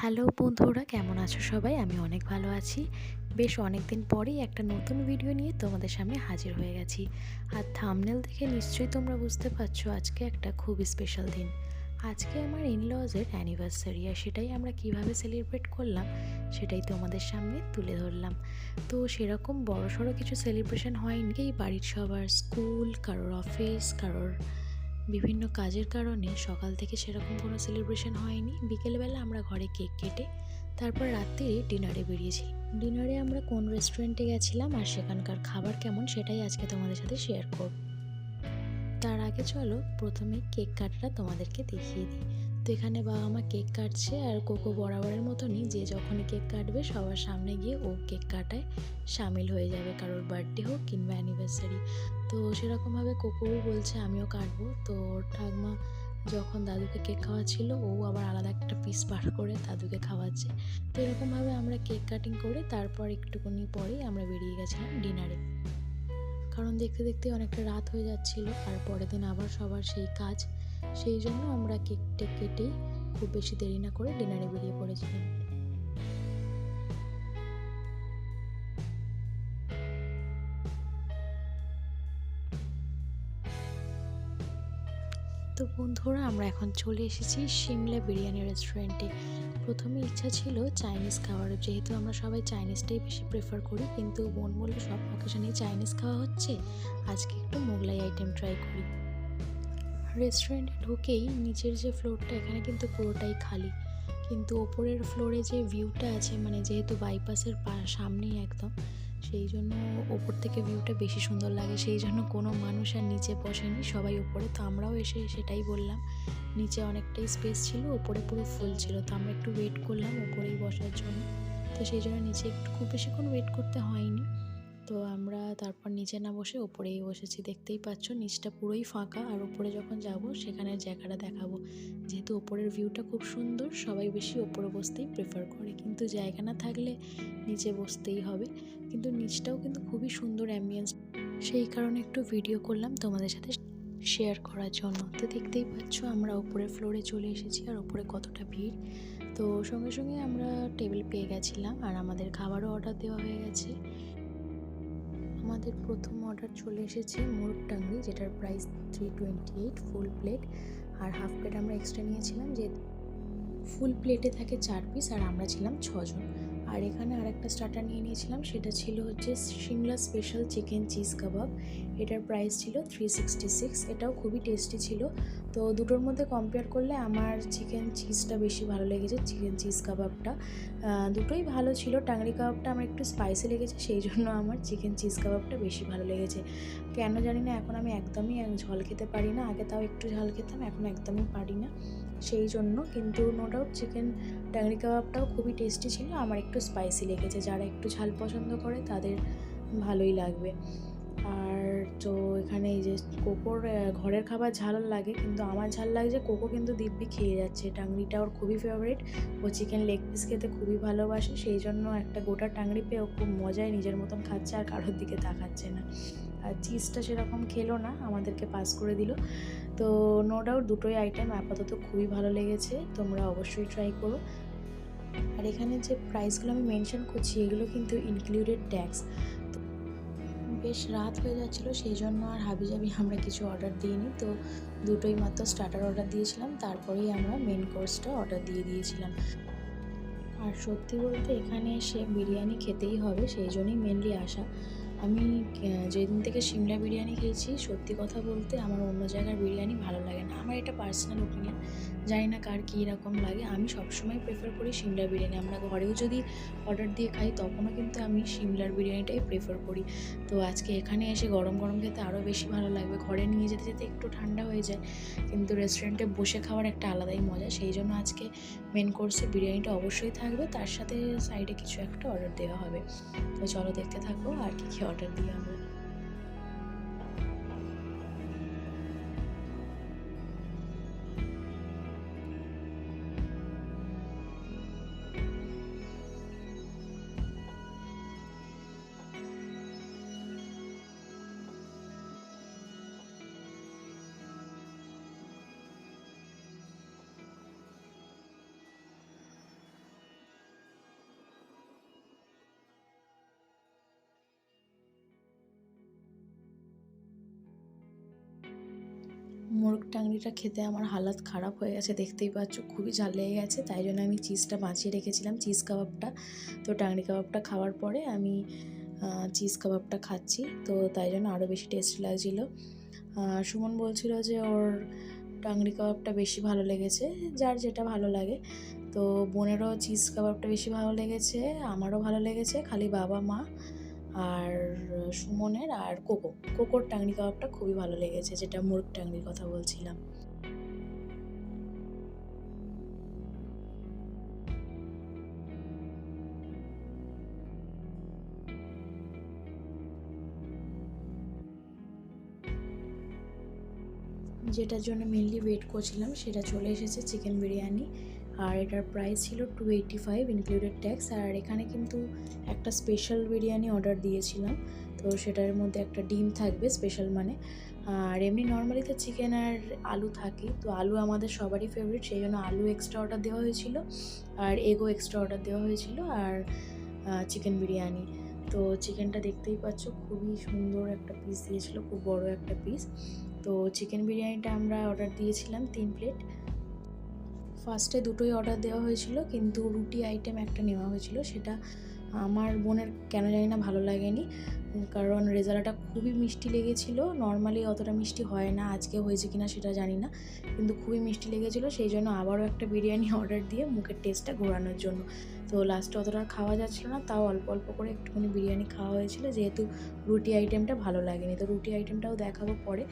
Hello বন্ধুরা, কেমন আছো সবাই? আমি অনেক ভালো আছি। বেশ অনেক দিন পরেই একটা নতুন ভিডিও নিয়ে তোমাদের সামনে হাজির হয়ে গেছি। আর থামনেল দেখে নিশ্চয়ই তোমরা বুঝতে পারছ, আজকে একটা খুব স্পেশাল দিন। আজকে আমার ইনলজের অ্যানিভার্সারি আর সেটাই আমরা কীভাবে সেলিব্রেট করলাম, সেটাই তোমাদের সামনে তুলে ধরলাম। তো সেরকম বড় সড়ো কিছু সেলিব্রেশন হয়নি, বাড়ির সবার স্কুল কারোর অফিস কারোর বিভিন্ন কাজের কারণে সকাল থেকে সেরকম কোনো সেলিব্রেশন হয়নি। বিকেলবেলা আমরা ঘরে কেক কেটে, তারপর রাত্রে ডিনারে বেরিয়েছি। ডিনারে আমরা কোন রেস্টুরেন্টে গেছিলাম আর সেখানকার খাবার কেমন সেটাই আজকে তোমাদের সাথে শেয়ার করব। তার আগে চলো প্রথমে কেক কাটাটা তোমাদেরকে দেখিয়ে দিই। তো এখানে বাবা মা কেক কাটছে আর কোকো বরাবরের মতনই যে যখনই কেক কাটবে সবার সামনে গিয়ে ও কেক কাটায়, সামিল হয়ে যাবে কারোর বার্থডে হোক কিংবা অ্যানিভার্সারি। তো সেরকমভাবে কোকোও বলছে, আমিও কাটবো। তো ওর ঠাকমা যখন দাদুকে কেক খাওয়াচ্ছিল, ও আবার আলাদা একটা পিস বার করে দাদুকে খাওয়াচ্ছে। তো এরকমভাবে আমরা কেক কাটিং করে তারপর একটুখানি পরেই আমরা বেরিয়ে গেছিলাম ডিনারে। কারণ দেখতে দেখতে অনেকটা রাত হয়ে যাচ্ছিল আর পরের দিন আবার সবার সেই কাজ সেই জন্য আমরা কেকটা কেটে খুব বেশি দেরি না করে ডিনারে বেরিয়ে পড়েছিলাম। তো বন্ধুরা, আমরা এখন চলে এসেছি সিমলা বিরিয়ানি রেস্টুরেন্টে প্রথমে ইচ্ছা ছিল চাইনিজ খাওয়ার। যেহেতু আমরা সবাই চাইনিজটাই বেশি প্রেফার করি, কিন্তু বোন বলল সব অকেশনেই চাইনিজ খাওয়া হচ্ছে। আজকে একটু মোগলাই আইটেম ট্রাই করি। রেস্টুরেন্টে ঢুকেই নিচের যে ফ্লোরটা এখানে কিন্তু পুরোটাই খালি। কিন্তু ওপরের ফ্লোরে যে ভিউটা আছে মানে যেহেতু বাইপাসের সামনেই একদম, সেই জন্য ওপর থেকে ভিউটা বেশি সুন্দর লাগে। সেই জন্য কোনো মানুষ আর নিচে বসেনি, সবাই ওপরে। তো আমরাও এসে সেটাই বললাম, নিচে অনেকটাই স্পেস ছিল, ওপরে পুরো ফুল ছিল। তো আমরা একটু ওয়েট করলাম ওপরেই বসার জন্য। তো সেই জন্য নিচে একটু, খুব বেশিক্ষণ ওয়েট করতে হয়নি। তো আমরা তারপর নিচে না বসে ওপরেই বসেছি। দেখতেই পাচ্ছ নিচটা পুরোই ফাঁকা আর ওপরে যখন যাব সেখানে জায়গাটা দেখাবো। যেহেতু ওপরের ভিউটা খুব সুন্দর, সবাই বেশি ওপরে বসতেই প্রেফার করে। কিন্তু জায়গা না থাকলে নিচে বসতেই হবে। কিন্তু নিচটাও কিন্তু খুবই সুন্দর অ্যাম্বিয়েন্স সেই কারণে একটু ভিডিও করলাম তোমাদের সাথে শেয়ার করার জন্য। তো দেখতেই পাচ্ছ আমরা ওপরের ফ্লোরে চলে এসেছি আর ওপরে কতটা ভিড়। তো সঙ্গে সঙ্গে আমরা টেবিল পেয়ে গেছিলাম আর আমাদের খাবারও অর্ডার দেওয়া হয়ে গেছে। আমাদের প্রথম অর্ডার চলে এসেছে মোরগ টাঙ্গি যেটার price three twenty eight full plate আর হাফ প্লেট আমরা এক্সট্রা নিয়েছিলাম যে ফুল প্লেটে থাকে চার পিস আর আমরা ছিলাম ছজন। আর এখানে আরেকটা স্টার্টার নিয়ে নিয়েছিলাম, সেটা ছিল হচ্ছে Shimla special chicken cheese kebab এটার প্রাইস ছিল থ্রি সিক্সটি সিক্স এটাও খুবই টেস্টি ছিল। তো দুটোর মধ্যে কম্পেয়ার করলে আমার চিকেন চিজটা বেশি ভালো লেগেছে চিকেন চিজ কাবাবটা দুটোই ভালো ছিল, টাংরি কাবাবটা আমার একটু স্পাইসি লেগেছে, সেই জন্য আমার চিকেন চিজ কাবাবটা বেশি ভালো লেগেছে। কেন জানি না, এখন আমি একদমই ঝাল খেতে পারি না, আগে তাও একটু ঝাল খেতাম, এখন একদমই পারি না। সেই জন্য কিন্তু নো ডাউট চিকেন টাংরি কাবাবটাও খুবই টেস্টি ছিল। আমার একটু স্পাইসি লেগেছে। যারা একটু ঝাল পছন্দ করে তাদের ভালোই লাগবে। আর তো এখানে এই যে কোকোর ঘরের খাবার ঝাল লাগে, কিন্তু আমার ঝাল লাগছে কোকো কিন্তু দিব্যি খেয়ে যাচ্ছে। টাংরিটা ওর খুবই ফেভারিট ও চিকেন লেগ পিস খেতে খুবই ভালোবাসে। সেই জন্য একটা গোটা টাংরি পেয়ে ও খুব মজায় নিজের মতন খাচ্ছে আর কারোর দিকে তাকাচ্ছে না। আর চিজটা সেরকম খেলো না, আমাদেরকে পাস করে দিল। তো নো ডাউট দুটোই আইটেম আপাতত খুবই ভালো লেগেছে, তোমরা অবশ্যই ট্রাই করো। আর এখানে যে প্রাইসগুলো আমি মেনশন করছি, এগুলো কিন্তু ইনক্লুডেড ট্যাক্স বেশ রাত হয়ে যাচ্ছিল, সেই জন্য আর হাবি হাবিজাবি আমরা কিছু অর্ডার দিইনি। তো দুটোই মাত্র স্টার্টার অর্ডার দিয়েছিলাম, তারপরেই আমরা মেন কোর্সটা অর্ডার দিয়ে দিয়েছিলাম। আর সত্যি বলতে এখানে এসে বিরিয়ানি খেতেই হবে, সেই জন্যই মেনলি আসা। আমি যেদিন থেকে সিমলা বিরিয়ানি খেয়েছি, সত্যি কথা বলতে আমার অন্য জায়গার বিরিয়ানি ভালো লাগে না। আমার এটা পার্সোনাল ওপিনিয়ন জানি না কার কী রকম লাগে। আমি সবসময় প্রেফার করি সিমলা বিরিয়ানি। আমরা ঘরেও যদি অর্ডার দিয়ে খাই, তখনও কিন্তু আমি সিমলার বিরিয়ানিটাই প্রেফার করি। তো আজকে এখানে এসে গরম গরম খেতে আরও বেশি ভালো লাগবে। ঘরে নিয়ে যেতে যেতে একটু ঠান্ডা হয়ে যায়, কিন্তু রেস্টুরেন্টে বসে খাওয়ার একটা আলাদাই মজা। সেই জন্য আজকে মেন কোর্সে বিরিয়ানিটা অবশ্যই থাকবে। তার সাথে সাইডে কিছু একটা অর্ডার দেওয়া হবে। তো চলো দেখতে থাকো আর কী কী অর্ডার দিয়ে আমরা। টাংড়িটা খেতে আমার হালাত খারাপ হয়ে গেছে, দেখতেই পাচ্ছ, খুবই ঝাল লেগে গেছে, তাই জন্য আমি চিজটা বাঁচিয়ে রেখেছিলাম চিজ কাবাবটা তো টাংরি কাবাবটা খাওয়ার পরে আমি চিজ কাবাবটা খাচ্ছি, তো তাই জন্য আরও বেশি টেস্ট লাগছিল। সুমন বলছিল যে ওর টাংরি কাবাবটা বেশি ভালো লেগেছে, যার যেটা ভালো লাগে। তো বোনেরও চিজ কাবাবটা বেশি ভালো লেগেছে, আমারও ভালো লেগেছে, খালি বাবা মা আর সুমনের আর কোকো। কোকোর টাংড়ি কাবাবটা খুবই ভালো লেগেছে, যেটা মুরগ টাংড়ির কথা বলছিলাম। যেটার জন্য মেনলি ওয়েট করছিলাম, সেটা চলে এসেছে চিকেন বিরিয়ানি। আর এটার প্রাইস ছিল two eighty five included tax আর এখানে কিন্তু একটা স্পেশাল বিরিয়ানি অর্ডার দিয়েছিলাম। তো সেটার মধ্যে একটা ডিম থাকবে স্পেশাল মানে। আর এমনি নর্মালি তো চিকেন আর আলু থাকে, তো আলু আমাদের সবারই ফেভারিট সেই জন্য আলু এক্সট্রা অর্ডার দেওয়া হয়েছিল। আর এগও এক্সট্রা অর্ডার দেওয়া হয়েছিল, আর চিকেন বিরিয়ানি। তো চিকেনটা দেখতেই পাচ্ছ, খুবই সুন্দর একটা পিস দিয়েছিল, খুব বড় একটা পিস তো চিকেন বিরিয়ানিটা আমরা অর্ডার দিয়েছিলাম তিন প্লেট ফার্স্টে দুটোই অর্ডার দেওয়া হয়েছিল, কিন্তু রুটি আইটেম একটা নেওয়া হয়েছিল, সেটা আমার বোনের কেন জানি না ভালো লাগেনি, কারণ রেজাল্টটা খুবই মিষ্টি লেগেছিলো নর্মালি অতটা মিষ্টি হয় না, আজকে হয়েছে কিনা সেটা জানি না, কিন্তু খুবই মিষ্টি লেগেছিলো, সেই জন্য আবারও একটা বিরিয়ানি অর্ডার দিয়ে মুখের টেস্টটা ঘোরানোর জন্য। তো লাস্টে অতটা খাওয়া যাচ্ছিল না, তাও অল্প অল্প করে একটুখানি বিরিয়ানি খাওয়া হয়েছিল, যেহেতু রুটি আইটেমটা ভালো লাগেনি, তো রুটি আইটেমটাও দেখাবো পরে,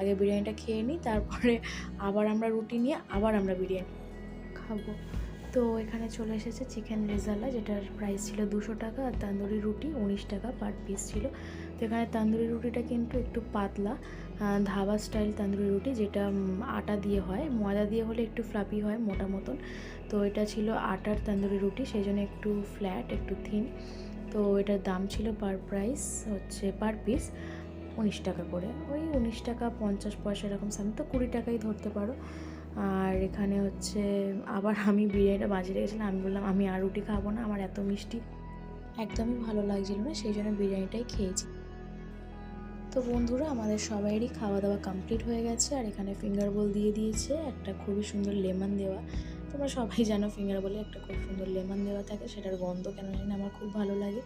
আগে বিরিয়ানিটা খেয়ে নিই, তারপরে আবার আমরা রুটি নিয়ে আবার আমরা বিরিয়ানি খাব। তো এখানে চলে এসেছে চিকেন রেজালা যেটার প্রাইস ছিল দুশো টাকা আর তান্দুরি রুটি উনিশ টাকা পার পিস ছিল। তো এখানে তান্দুরি রুটিটা কিন্তু একটু পাতলা ধাবা স্টাইল তান্দুরি রুটি, যেটা আটা দিয়ে হয়। ময়দা দিয়ে হলে একটু ফ্লাপি হয় মোটা মতন। তো এটা ছিল আটার তান্দুরি রুটি, সেই জন্য একটু ফ্ল্যাট একটু থিন তো এটার দাম ছিল পার প্রাইস হচ্ছে পার পিস উনিশ টাকা করে। ওই উনিশ টাকা পঞ্চাশ পয়সা এরকম সামনে তো কুড়ি টাকাই ধরতে পারো। আর এখানে হচ্ছে আবার আমি বিরিয়ানিটা বাজিয়ে রেখেছিলাম। আমি বললাম, আমি আর রুটি খাব না, আমার এত মিষ্টি। একদমই ভালো লাগছিল না, সেই জন্য বিরিয়ানিটাই খেয়েছি। তো বন্ধুরা, আমাদের সবাইয়েরই খাওয়া দাওয়া কমপ্লিট হয়ে গেছে, আর এখানে ফিঙ্গার বোল দিয়ে দিয়েছে, একটা খুবই সুন্দর লেমন দেওয়া। তোমরা সবাই জানো ফিঙ্গার বলে একটা খুব সুন্দর লেমন দেওয়া থাকে, সেটার গন্ধ কেন জানি আমার খুব ভালো লাগে।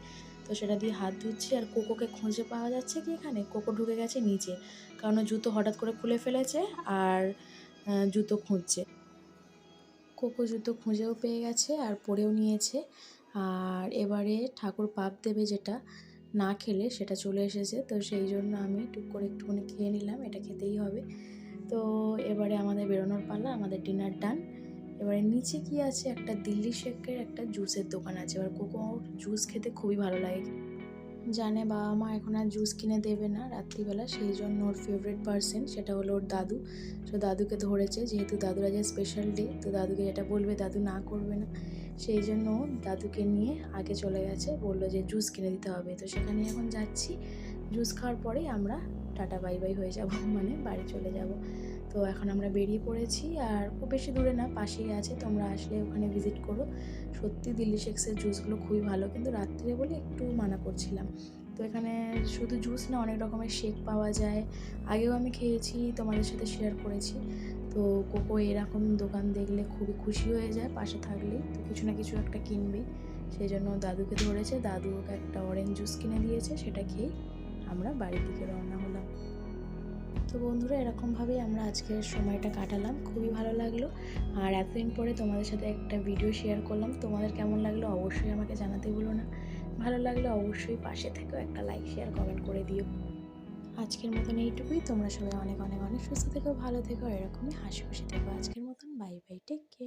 তো সেটা দিয়ে হাত ধুচ্ছি, আর কোকোকে খুঁজে পাওয়া যাচ্ছে কি এখানে? কোকো ঢুকে গেছে নিচে, কারণ জুতো হঠাৎ করে খুলে ফেলেছে, আর জুতো খুঁজছে। কোকো জুতো খুঁজেও পেয়ে গেছে আর পরেও নিয়েছে। আর এবারে ঠাকুর পাপ দেবে যেটা না খেলে সেটা চলে এসেছে। তো সেই জন্য আমি টুক করে একটুখানি খেয়ে নিলাম, এটা খেতেই হবে। তো এবারে আমাদের বেরোনোর পালা, আমাদের ডিনার ডান এবারে নিচে কি আছে? একটা দিল্লি শেকের একটা জুসের দোকান আছে। এবার কোকো জুস খেতে খুবই ভালো লাগে। জানে বাবা মা এখন আর জুস কিনে দেবে না রাত্রিবেলা, সেই জন্য ওর ফেভারিট পার্সন সেটা হলো ওর দাদু। তো দাদুকে ধরেছে, যেহেতু দাদুর আজ স্পেশাল ডে তো দাদুকে যেটা বলবে দাদু না করবে না। সেই জন্য দাদুকে নিয়ে আগে চলে গেছে, বলল যে জুস কিনে দিতে হবে। তো সেখানে এখন যাচ্ছি। জুস খাওয়ার পরেই আমরা টাটা বাই বাই হয়ে যাব মানে বাড়ি চলে যাব। তো এখন আমরা বেরিয়ে পড়েছি আর খুব বেশি দূরে না, পাশেই আছে। তোমরা আসলে ওখানে ভিজিট করো। সত্যি দিল্লি শেক্সের জুসগুলো খুবই ভালো। কিন্তু রাত্রে বলে একটু মানা করছিলাম। তো এখানে শুধু জুস না, অনেক রকমের শেক পাওয়া যায়। আগেও আমি খেয়েছি, তোমাদের সাথে শেয়ার করেছি। তো কোকো এরকম দোকান দেখলে খুবই খুশি হয়ে যায় পাশে থাকলেই। তো কিছু না কিছু একটা কিনবে। সেই জন্য দাদুকে ধরেছে, দাদু ওকে একটা অরেঞ্জ জুস কিনে দিয়েছে, সেটা খেয়েই আমরা বাড়ির দিকে রওনা তো বন্ধুরা, এরকমভাবেই আমরা আজকের সময়টা কাটালাম। খুবই ভালো লাগল। আর এতদিন পরে তোমাদের সাথে একটা ভিডিও শেয়ার করলাম। তোমাদের কেমন লাগল অবশ্যই আমাকে জানাতে ভুলো না। ভালো লাগলে অবশ্যই পাশে থেকেও একটা লাইক শেয়ার কমেন্ট করে দিও। আজকের মতন এইটুকুই। তোমরা সবাই অনেক অনেক অনেক সুস্থ থেকো, ভালো থেকো। এরকমই হাসি খুশি থেকো আজকের মতন। Bye bye take care